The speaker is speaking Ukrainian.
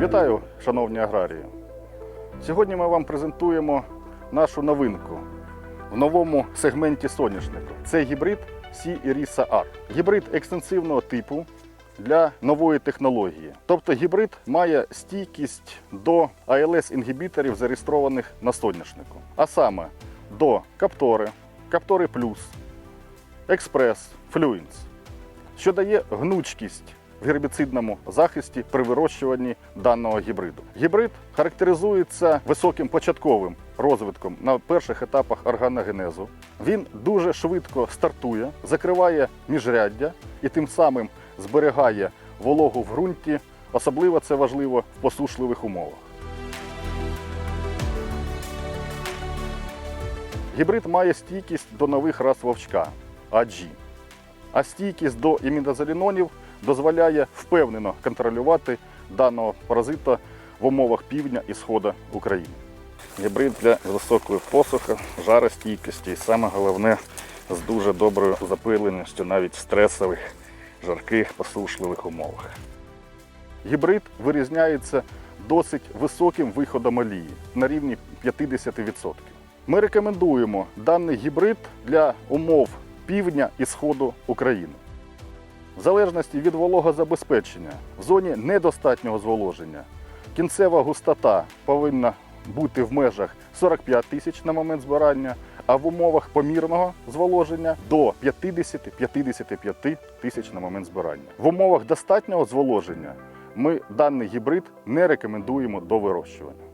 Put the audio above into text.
Вітаю, шановні аграрії! Сьогодні ми вам презентуємо нашу новинку в новому сегменті соняшнику. Це гібрид Сі Іріса Ар. Гібрид екстенсивного типу для нової технології. Тобто гібрид має стійкість до АЛС-інгібіторів, зареєстрованих на соняшнику. А саме до Каптори, Каптори Плюс, Експрес, Флюінс, що дає гнучкість в гербіцидному захисті при вирощуванні даного гібриду. Гібрид характеризується високим початковим розвитком на перших етапах органогенезу. Він дуже швидко стартує, закриває міжряддя і тим самим зберігає вологу в ґрунті. Особливо це важливо в посушливих умовах. Гібрид має стійкість до нових рас вовчка AG. А стійкість до імідозолінонів дозволяє впевнено контролювати даного паразита в умовах півдня і сходу України. Гібрид для високої посухи, жаростійкості і саме головне з дуже доброю запиленістю навіть в стресових, жарких, посушливих умовах. Гібрид вирізняється досить високим виходом олії на рівні 50%. Ми рекомендуємо даний гібрид для умов півдня і сходу України. В залежності від вологозабезпечення в зоні недостатнього зволоження кінцева густота повинна бути в межах 45 тисяч на момент збирання, а в умовах помірного зволоження до 50-55 тисяч на момент збирання. В умовах достатнього зволоження ми даний гібрид не рекомендуємо до вирощування.